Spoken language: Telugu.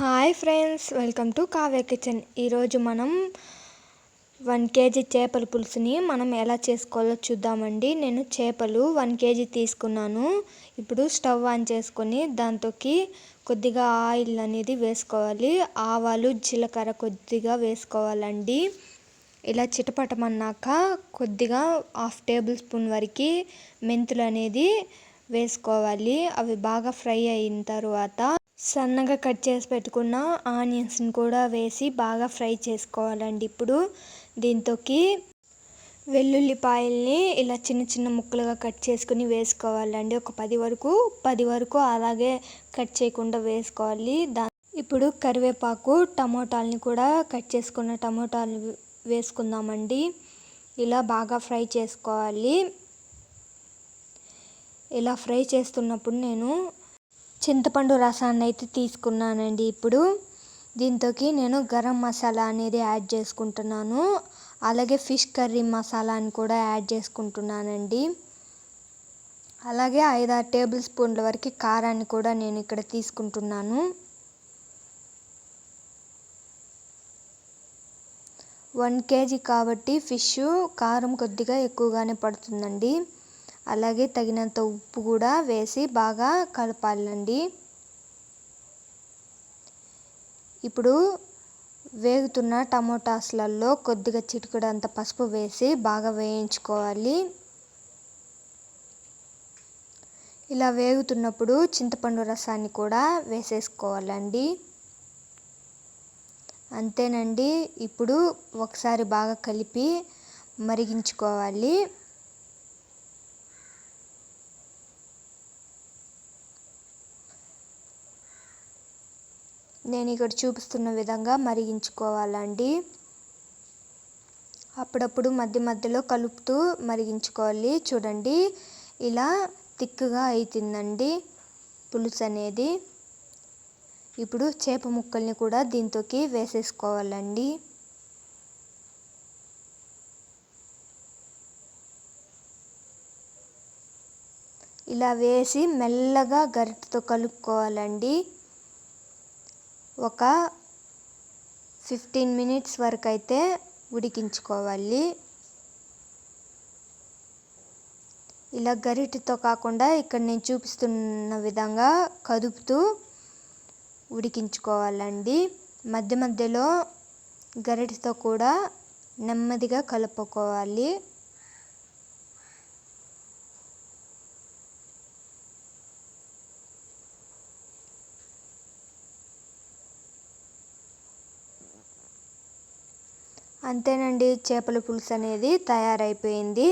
Hi friends welcome to Kavya kitchen ఈరోజు మనం వన్ కేజీ చేపల పులుసుని మనం ఎలా చేసుకోవాలో చూద్దామండి. నేను చేపలు వన్ కేజీ తీసుకున్నాను. ఇప్పుడు స్టవ్ ఆన్ చేసుకొని దాంతోకి కొద్దిగా ఆయిల్ అనేది వేసుకోవాలి. ఆవాలు జీలకర్ర కొద్దిగా వేసుకోవాలండి. ఇలా చిటపటమన్నాక కొద్దిగా హాఫ్ టేబుల్ స్పూన్ వరకు మెంతులు అనేది వేసుకోవాలి. అవి బాగా ఫ్రై అయిన తర్వాత సన్నగా కట్ చేసి పెట్టుకున్న ఆనియన్స్ని కూడా వేసి బాగా ఫ్రై చేసుకోవాలండి. ఇప్పుడు దీంతోకి వెల్లుల్లిపాయల్ని ఇలా చిన్న చిన్న ముక్కలుగా కట్ చేసుకుని వేసుకోవాలండి. ఒక పది వరకు పది వరకు అలాగే కట్ చేయకుండా వేసుకోవాలి. దా ఇప్పుడు కరివేపాకు టమోటాలని కూడా కట్ చేసుకున్న టమోటాలు వేసుకుందామండి. ఇలా బాగా ఫ్రై చేసుకోవాలి. ఇలా ఫ్రై చేస్తున్నప్పుడు నేను చింతపండు రసాన్ని అయితే తీసుకున్నానండి ఇప్పుడు. దీంతోకి నేను గరం మసాలా అనేది యాడ్ చేసుకుంటున్నాను. అలాగే ఫిష్ కర్రీ మసాలాని కూడా యాడ్ చేసుకుంటున్నానండి. అలాగే ఐదారు టేబుల్ స్పూన్ల వరకు కారాన్ని కూడా నేను ఇక్కడ తీసుకుంటున్నాను. వన్ కేజీ కాబట్టి ఫిష్ కారం కొద్దిగా ఎక్కువగానే పడుతుందండి. అలాగే తగినంత ఉప్పు కూడా వేసి బాగా కలపాలండి. ఇప్పుడు వేగుతున్న టమోటాస్లలో కొద్దిగా చిటికడంత పసుపు వేసి బాగా వేయించుకోవాలి. ఇలా వేగుతున్నప్పుడు చింతపండు రసాన్ని కూడా వేసేసుకోవాలండి. అంతేనండి. ఇప్పుడు ఒకసారి బాగా కలిపి మరిగించుకోవాలి. నేను ఇక్కడ చూపిస్తున్న విధంగా మరిగించుకోవాలండి. అప్పుడప్పుడు మధ్య మధ్యలో కలుపుతూ మరిగించుకోవాలి. చూడండి ఇలా తిక్కుగా అవుతుందండి పులుసు అనేది. ఇప్పుడు చేప ముక్కల్ని కూడా దీంతోకి వేసేసుకోవాలండి. ఇలా వేసి మెల్లగా గరిటతో కలుపుకోవాలండి. ఒక ఫిఫ్టీన్ మినిట్స్ వరకు అయితే ఉడికించుకోవాలి. ఇలా గరిటతో కాకుండా ఇక్కడ నేను చూపిస్తున్న విధంగా కదుపుతూ ఉడికించుకోవాలండి. మధ్య మధ్యలో గరిటతో కూడా నెమ్మదిగా కలుపుకోవాలి. అంతేనండి చేపల పులుసు అనేది తయారైపోయింది.